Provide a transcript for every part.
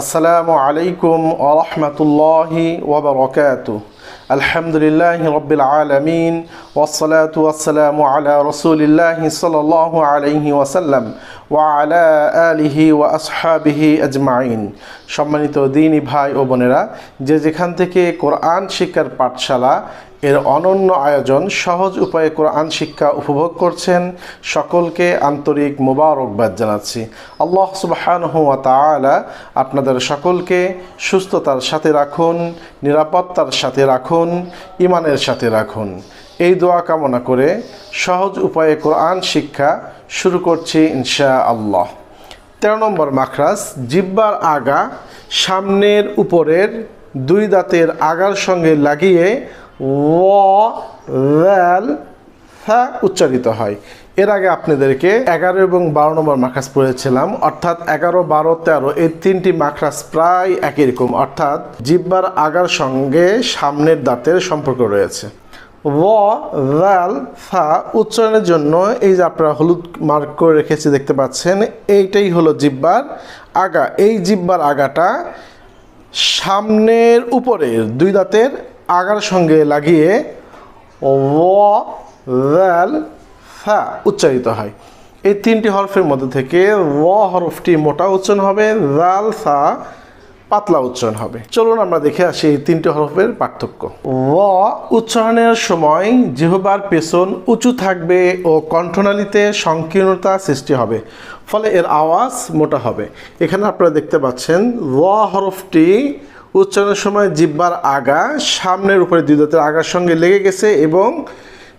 আসসালামু আলাইকুম ওরহমতুল্লাহি ওবরকাত আলহামদুলিল্লাহ রবিল আলমিন ওসলাত ওয়াসালাম আলা রসুলিল্লাহ সাল্লাহ আলহি ওয়াসাল্লাম ওয়া আলা আলিহি ওয়া আসহাবিহি আজমাইন। সম্মানিত দিনী ভাই ও বোনেরা, যে যেখান থেকে কোরআন শিক্ষার পাঠশালা এর অনন্য আয়োজন সহজ উপায়ে কোরআন শিক্ষা উপভোগ করছেন সকলকে আন্তরিক মোবারকবাদ জানাচ্ছি। আল্লাহ সুবহানহু ওয়া তাআলা আপনাদের সকলকে সুস্থতার সাথে রাখুন, নিরাপত্তার সাথে রাখুন ইমানের সাথে রাখুন। এই দোয়া কামনা করে সহজ উপায়ে কোরআন শিক্ষা শুরু করছি ইনশা আল্লাহ তেরো নম্বর মাখরাজ, জিব্বার আগা সামনের উপরের দুই দাঁতের আগার সঙ্গে লাগিয়ে ওয়াল ফা উচ্চারিত হয়। এর আগে আপনাদেরকে এগারো এবং বারো নম্বর মাখরাজ পড়েছিলাম। অর্থাৎ এগারো, বারো, তেরো, এই তিনটি মাখরাজ প্রায় একই রকম। অর্থাৎ জিব্বার আগার সঙ্গে সামনের দাঁতের সম্পর্ক রয়েছে। ওয়াল ফা উচ্চারণের জন্য এই যে আপনারা হলুদ মার্ক করে রেখেছি দেখতে পাচ্ছেন, এইটাই হলো জিব্বার আগা। এই জিব্বার আগাটা সামনের উপরের দুই দাঁতের আগার সঙ্গে লাগিয়ে ওয়াল ফা উচ্চারিত হয়। এই তিনটি হরফের মধ্যে থেকে ওয়া হরফটি মোটা উচ্চারণ হবে, জাল ফা পাতলা উচ্চারণ হবে। চলুন আমরা দেখে আসি এই তিনটি হরফের পার্থক্য। ও উচ্চারণের সময় জিহবার পেছন উঁচু থাকবে ও কণ্ঠনালীতে সংকীর্ণতা সৃষ্টি হবে, ফলে এর আওয়াজ মোটা হবে। এখানে আপনারা দেখতে পাচ্ছেন ও হরফটি উচ্চারণের সময় জিব্বার আগা, সামনের উপরে দুই দাঁতের আগার সঙ্গে লেগে গেছে এবং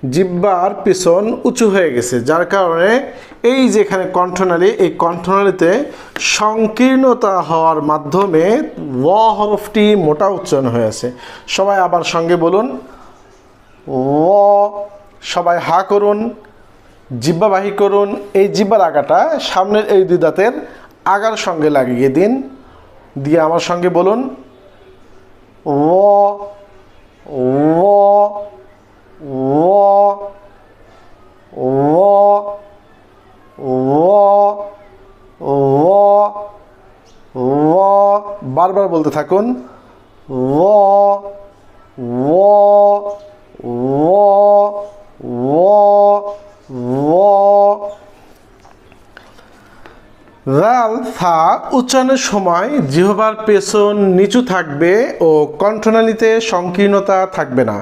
জিব্বার পিছন উঁচু হয়ে গেছে, যার কারণে এই যেখানে কণ্ঠনালী, এই কণ্ঠনালীতে সংকীর্ণতা হওয়ার মাধ্যমে ও হরফটি মোটা উচ্চারণ হয়েছে সবাই আবার সঙ্গে বলুন, ও সবাই হা করুন জিব্বাবাহী করুন, এই জিব্বার আগাটা সামনের এই দুই দাঁতের আগার সঙ্গে লাগিয়ে দিন। দিয়ে আমার সঙ্গে বলুন, ও ও ও ও ও বারবার বলতে থাকুন। ও ও ও ও রাল থা উচ্চারণের সময় জিহবার পেছন নিচু থাকবে ও কণ্ঠনালীতে সংকীর্ণতা থাকবে না।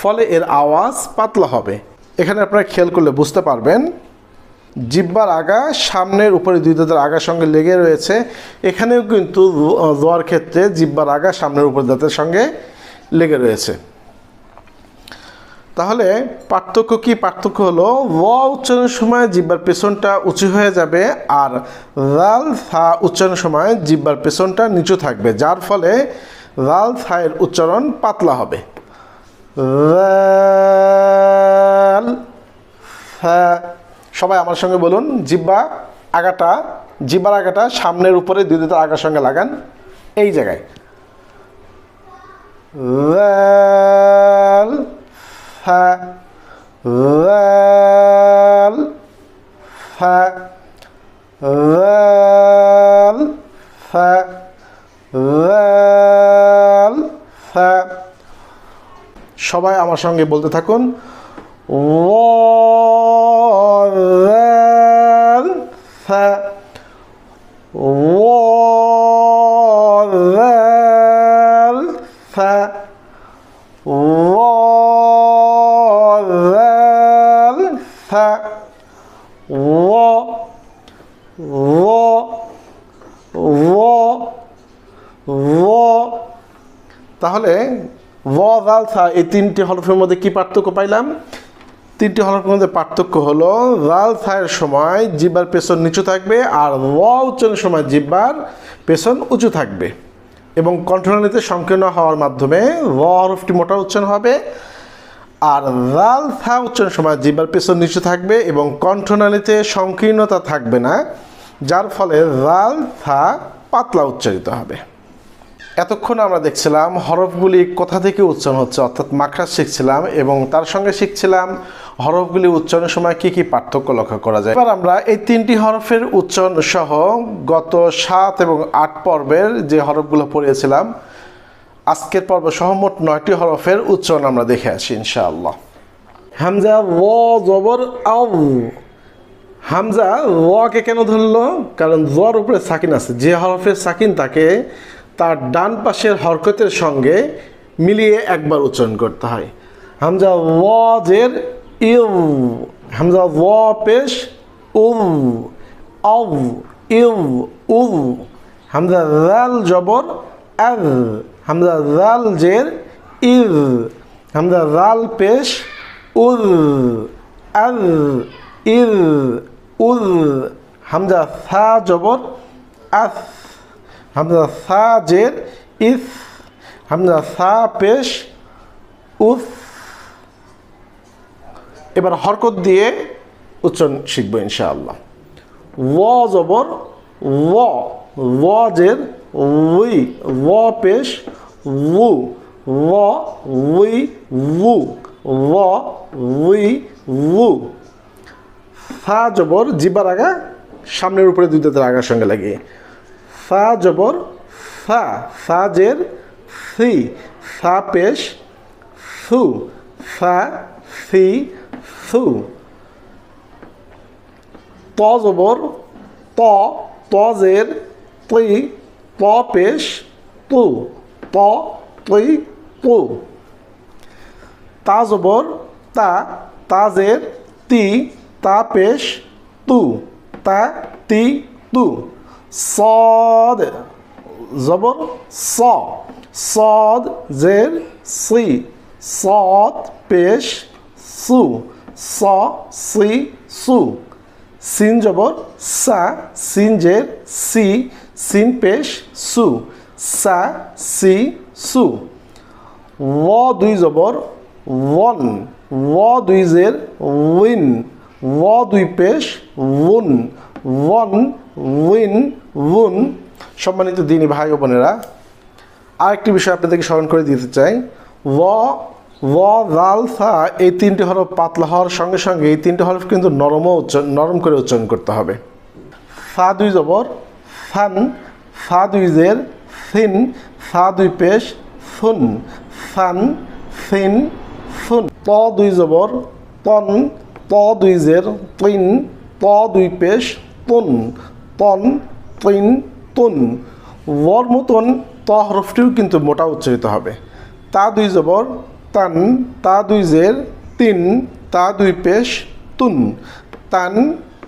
ফলে এর আওয়াজ পাতলা হবে। এখানে আপনারা খেয়াল করলে বুঝতে পারবেন। জিব্বার আগা, সামনের উপরে দুই দাঁতের আগার সঙ্গে লেগে রয়েছে। এখানেও কিন্তু দোয়ার ক্ষেত্রে জিব্বার আগা, সামনের উপর দাঁতের সঙ্গে লেগে রয়েছে। তাহলে পার্থক্য কি? পার্থক্য হলো ও উচ্চারণের সময় জিব্বার পেছনটা উঁচু হয়ে যাবে আর রাল থা উচ্চারণের সময় জিব্বার পেছনটা নিচু থাকবে, যার ফলে রাল ফায়ের উচ্চারণ পাতলা হবে। রাল ফা সবাই আমার সঙ্গে বলুন, জিব্বা আগাটা, জিব্বার আগাটা সামনের উপরে দুই দুটো আগার সঙ্গে লাগান। এই জায়গায়। ফা সবাই আমার সঙ্গে বলতে থাকুন ওয়াল ফা ওয়াল ফা ওয়াল ফা ওয়া ওয়া ওয়া ওয়া তাহলে ওয়া জাল সা এই তিনটি হরফের মধ্যে কি পার্থক্য পাইলাম? তিনটি হরফের মধ্যে পার্থক্য হলো জাল সায়ের সময় জিব্বার পেছন নিচু থাকবে আর ওয়া উচ্চারণের সময় জিব্বার পেছন উঁচু থাকবে। এবং কণ্ঠনালীতে সংকীর্ণ হওয়ার মাধ্যমে র হরফটি মোটা উচ্চারণ হবে আর রাল থা, উচ্চারণের সময় জিব্বার পেছন নিচু থাকবে এবং কণ্ঠনালীতে সংকীর্ণতা থাকবে না, যার ফলে রাল থা, পাতলা উচ্চারিত হবে। এতক্ষণ আমরা দেখছিলাম হরফগুলি কোথা থেকে উচ্চারণ হচ্ছে, অর্থাৎ মাখরাজ শিখছিলাম এবং তার সঙ্গে শিখছিলাম হরফগুলি উচ্চারণের সময় কি কি পার্থক্য লক্ষ্য করা যায়। এবার আমরা এই তিনটি হরফের উচ্চারণ সহ গত সাত এবং আট পর্বের যে হরফগুলো পড়িয়েছিলাম, আজকের পর্ব সহ মোট নয়টি হরফের উচ্চারণ আমরা দেখে আসি ইনশাআল্লাহ। হামজা ও জবর আউ হামজা ওয়াকে কেন ধরলো? কারণ জোয়ার উপরে সাকিন আছে, যে হরফের সাকিন তাকে তার ডান পাশের হরকতের সঙ্গে মিলিয়ে একবার উচ্চারণ করতে হয়। হামজা ওয়াজের ইউ, হামজা ওয়া পেশ উ আউ, ইউ উ হামজা রাল জবর আল হামজা রাল জের ইর, হামজা রাল পেশ উল আল ইল উল হামজা সা জবর আস। হামজা সা জের ইস, হামজা সা পেশ, উস। এবার হরকত দিয়ে উচ্চারণ শিখব ইনশাআল্লাহ। ও জবর, ও ওয়াজের উই, ও পেশ, উ, ও, উই, উ, ও, উই, উ। ফা জবর জিবার আগা, সামনের উপরে দুই দাঁতের আগার সঙ্গে লাগিয়ে। ফা জবর, ফা ফা জের সি ফা পেশ সু ফা সি সু ত জবর, ত, তজের তুই ত পেশ, তু, ত তুই তু। তা জবর, তা, তাজের, তি, তা পেশ, তু, তা, তি, তু। সদ, জবর, স। সদ, জের, সি। সদ, পেশ, সু। স, সি, সু। সিন জবর, সা। সিন জের, সি। সিন পেশ, সু। সা, সি, সু। ও দুই জবর, ওয়ান। ও দুই জের, উইন। ও দুই পেশ, উন। ওয়ান উইন উন সম্মানিত দিনী ভাই ও বোনেরা, আরেকটি বিষয় আপনাদেরকে স্মরণ করে দিতে চাই। ও ও লাল সা, এই তিনটি হরফ পাতলা হওয়ার সঙ্গে সঙ্গে এই তিনটি হরফ কিন্তু নরমও উচ্চারণ নরম করে উচ্চারণ করতে হবে। সা দুই জবর, সান, সা দুই জের, সিন, সা দুই পেশ, সুন, সান, সিন, সুন। ত দুই জবর, তন, ত দুই জের, তিন, ত দুই পেশ তুন, তন, তিন, তুন। ওর মতন ত হরফটিও কিন্তু মোটা উচ্চারিত হবে। তা দুই জবর, তান, তা দুই জের, তিন, তা দুই পেশ, তুন। তান,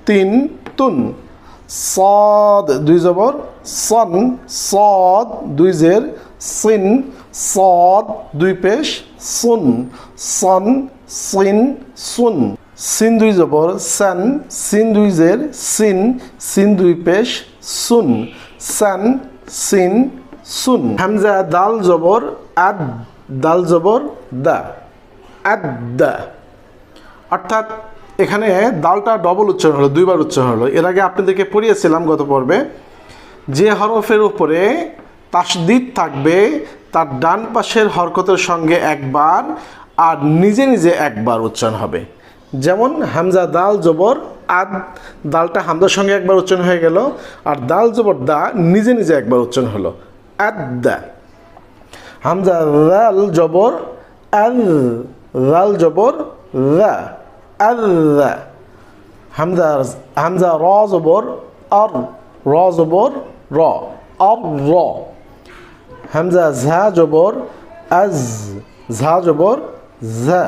তিন, তুন। সদ দুই জবর, সন, সদ দুই জের, সিন, সদ দুই পেশ, সুন। সন, সিন, সুন। সিন দুই জবর সান সিন দুই জের সিন সিন দুই পেশ, সুন। সান, সিন, সুন। হামজা, দাল জবর, আদ, দাল জবর, দা। আদ, দা। অর্থাৎ এখানে দালটা ডবল উচ্চারণ হলো, দুইবার উচ্চারণ হলো। এর আগে আপনাদেরকে পড়িয়েছিলাম গত পর্বে, যে হরফের উপরে তাসদিদ থাকবে, তার ডান পাশের হরকতের সঙ্গে একবার, আর নিজে নিজে একবার উচ্চারণ হবে। যেমন হামজা দাল জবর আদ দালটা হামজার সঙ্গে একবার উচ্চারণ হয়ে গেল, আর দাল জবর দা নিজে নিজে একবার উচ্চারণ হলো। আদ দা। হামজা রাল জবর আল রাল জবর রা আল্লা হামজা হামজা র জবর, আর র জবর র, আর র। হামজা ঝা জবর, আজ ঝা জবর, ঝা,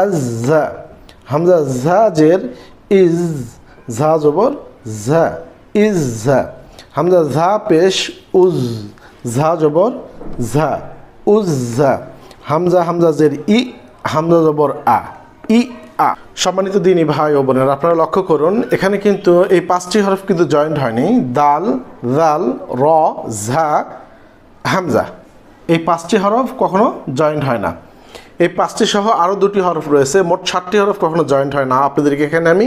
আজ ঝা। হামজা ঝা জের ইজ ঝা জবর ঝা, ইজ ঝা। হামজা ঝা পেশ উজ, ঝা জবর ঝা, উজ ঝা। হামজা হামজা জের ই, হামজা জবর আ, ই আ। সম্মানিত দিনী ভাই ও বোনেরা, আপনারা লক্ষ্য করুন, এখানে কিন্তু এই পাঁচটি হরফ কিন্তু জয়েন্ট হয়নি। দাল, রাল, র, ঝা, হামজা। এই পাঁচটি হরফ কখনো জয়েন্ট হয় না। এই পাঁচটি সহ আরও দুটি হরফ রয়েছে। মোট সাতটি হরফ কখনো জয়েন্ট হয় না। আপনাদেরকে এখানে আমি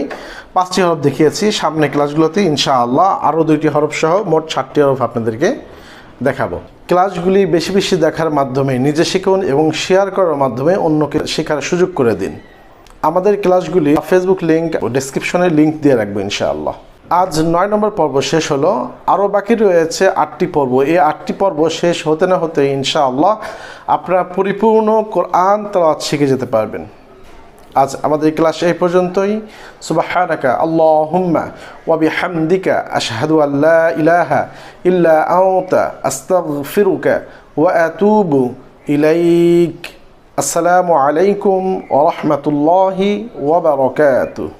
পাঁচটি হরফ দেখিয়েছি। সামনে ক্লাসগুলোতে ইনশাআল্লাহ আরও দুইটি হরফ সহ মোট সাতটি হরফ আপনাদেরকে দেখাবো। ক্লাসগুলি বেশি বেশি দেখার মাধ্যমে, নিজে শিখুন এবং শেয়ার করার মাধ্যমে অন্যকে শেখার সুযোগ করে দিন। আমাদের ক্লাসগুলি ফেসবুক লিঙ্ক ডিসক্রিপশনে লিঙ্ক দিয়ে রাখব ইনশাআল্লাহ। আজ নয় নম্বর পর্ব শেষ হলো। আরও বাকি রয়েছে আটটি পর্ব। এই আটটি পর্ব শেষ হতে না হতে ইনশাআল্লাহ আপনারা পরিপূর্ণ কোরআন তালাওয়াত শিখে যেতে পারবেন। আজ আমাদের ক্লাস এই পর্যন্তই। সুবাহানাকা আল্লাহুম্মা ওয়া বিহামদিকা আশহাদু আল্লা ইলাহা ইল্লা আনতা আস্তাগফিরুকা ওয়া আতুবু ইলাইক। আসসালামু আলাইকুম ওয়া রাহমাতুল্লাহি ওয়া বারাকাতুহু।